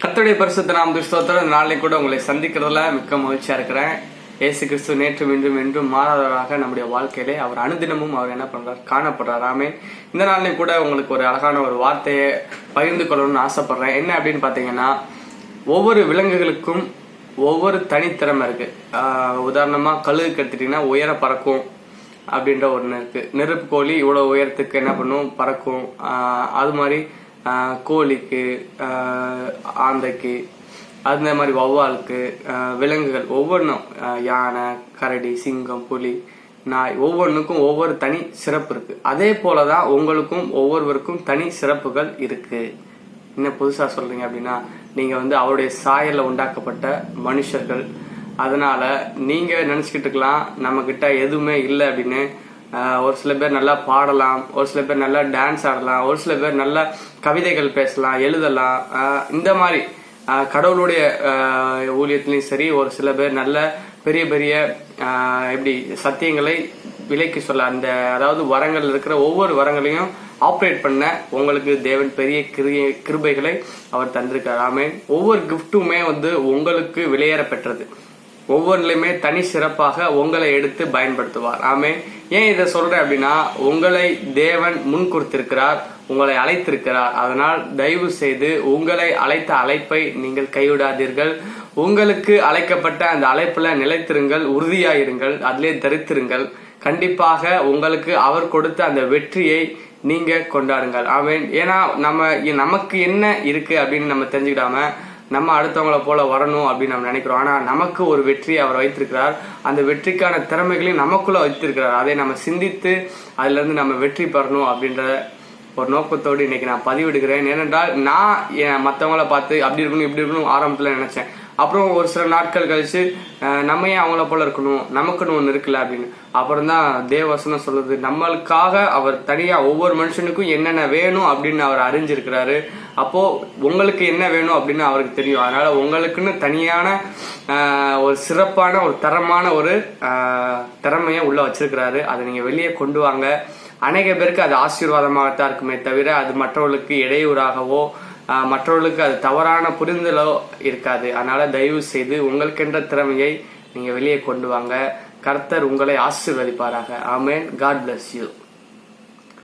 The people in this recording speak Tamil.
கர்த்தருடைய பரிசுத்த நாம் துஷ்டோத்தர இந்த கூட உங்களை சந்திக்கிறதுல மிக்க மகிழ்ச்சியா இருக்கிறேன். ஏசு கிறிஸ்து நேற்று இன்றும் என்றும் மாறாதவராக நம்முடைய வாழ்க்கையிலே அவர் அனுதினமும் அவர் என்ன பண்றார்? காணப்படுறார். ஆமே இந்த நாளில் கூட உங்களுக்கு ஒரு அழகான ஒரு வார்த்தையை பகிர்ந்து கொள்ளணும்னு ஆசைப்படுறேன். என்ன அப்படின்னு பார்த்தீங்கன்னா ஒவ்வொரு விலங்குகளுக்கும் ஒவ்வொரு தனித்திறமை இருக்கு. ஆஹ் உதாரணமா கழுகுக்கு எடுத்துட்டீங்கன்னா உயர பறக்கும் அப்படின்ற ஒன்று இருக்கு. நெருப்பு கோழி இவ்வளோ உயரத்துக்கு என்ன பண்ணும்? பறக்கும். ஆஹ் அது மாதிரி கோழிக்கு ஆந்தைக்கு அந்த மாதிரி வௌவாலுக்கு விலங்குகள் ஒவ்வொன்றும் யானை கரடி சிங்கம் புலி நாய் ஒவ்வொன்றுக்கும் ஒவ்வொரு தனி சிறப்பு இருக்கு. அதே போலதான் உங்களுக்கும் ஒவ்வொருவருக்கும் தனி சிறப்புகள் இருக்கு. என்ன புதுசாக சொல்றீங்க அப்படின்னா நீங்கள் வந்து அவருடைய சாயலில் உண்டாக்கப்பட்ட மனுஷர்கள். அதனால நீங்க நினைச்சுக்கிட்டு இருக்கலாம் நம்ம கிட்ட எதுவுமே இல்லை அப்படின்னு ஒரு சில பேர் நல்லா பாடலாம் ஒரு சில பேர் நல்லா டான்ஸ் ஆடலாம் ஒரு சில பேர் நல்லா கவிதைகள் பேசலாம் எழுதலாம். இந்த மாதிரி கடவுளுடைய ஆஹ் ஊழியத்திலையும் சரி ஒரு சில பேர் நல்ல பெரிய பெரிய எப்படி சத்தியங்களை விலைக்கு சொல்ல அந்த அதாவது வரங்கள் இருக்கிற ஒவ்வொரு வரங்களையும் ஆப்ரேட் பண்ண உங்களுக்கு தேவன் பெரிய கிருபை- கிருபைகளை அவர் தந்திருக்கார். ஆமென். ஒவ்வொரு கிஃப்ட்டுமே வந்து உங்களுக்கு விலையேற பெற்றது. ஒவ்வொன்றிலையுமே தனி சிறப்பாக உங்களை எடுத்து பயன்படுத்துவார். ஆமே ஏன் இதை சொல்றேன் அப்படின்னா உங்களை தேவன் முன் கொடுத்திருக்கிறார் உங்களை அழைத்திருக்கிறார். அதனால் தயவு செய்து உங்களை அழைத்த அழைப்பை நீங்கள் கைவிடாதீர்கள். உங்களுக்கு அழைக்கப்பட்ட அந்த அழைப்புல நிலைத்திருங்கள் உறுதியாயிருங்கள் அதிலே தரித்திருங்கள். கண்டிப்பாக உங்களுக்கு அவர் கொடுத்த அந்த வெற்றியை நீங்க கொண்டாடுங்கள். ஆமென். ஏன்னா நம்ம நமக்கு என்ன இருக்கு அப்படின்னு நம்ம தெரிஞ்சுக்கிடாம நம்ம அடுத்தவங்களை போல வரணும் அப்படின்னு நம்ம நினைக்கிறோம். ஆனா நமக்கு ஒரு வெற்றி அவர் வைத்திருக்கிறார். அந்த வெற்றிக்கான திறமைகளையும் நமக்குள்ள வைத்திருக்கிறார். அதை நம்ம சிந்தித்து அதுல இருந்து நம்ம வெற்றி பெறணும் அப்படின்ற ஒரு நோக்கத்தோடு இன்னைக்கு நான் பதிவிடுகிறேன். ஏனென்றால் நான் என் மற்றவங்கள பார்த்து அப்படி இருக்கணும் இப்படி இருக்கணும் ஆரம்பத்தில் நினைச்சேன். அப்புறம் ஒரு சில நாட்கள் கழிச்சு நம்ம ஏன் அவங்கள போல இருக்கணும்? நமக்குன்னு ஒன்று இருக்குல்ல அப்படின்னு. அப்புறம் தான் தேவசனம் சொல்லுது நம்மளுக்காக அவர் தனியா ஒவ்வொரு மனுஷனுக்கும் என்னென்ன வேணும்? அப்படின்னு அவர் அறிஞ்சிருக்கிறாரு. அப்போ உங்களுக்கு என்ன வேணும்? அப்படின்னு அவருக்கு தெரியும். அதனால உங்களுக்குன்னு தனியான ஒரு சிறப்பான ஒரு தரமான ஒரு திறமையை உள்ள வச்சிருக்கிறாரு. அதை நீங்க வெளியே கொண்டு வாங்க. அநேக பேருக்கு அது ஆசீர்வாதமாகத்தான் இருக்குமே தவிர அது மற்றவர்களுக்கு இடையூறாகவோ மற்றவர்களுக்கு அது தவறான புரிதலோ இருக்காது. அதனால தயவு செய்து உங்களுக்கென்ற திறமையை நீங்க வெளியே கொண்டு வாங்க. கர்த்தர் உங்களை ஆசீர்வதிப்பாராக. ஆமென். God bless you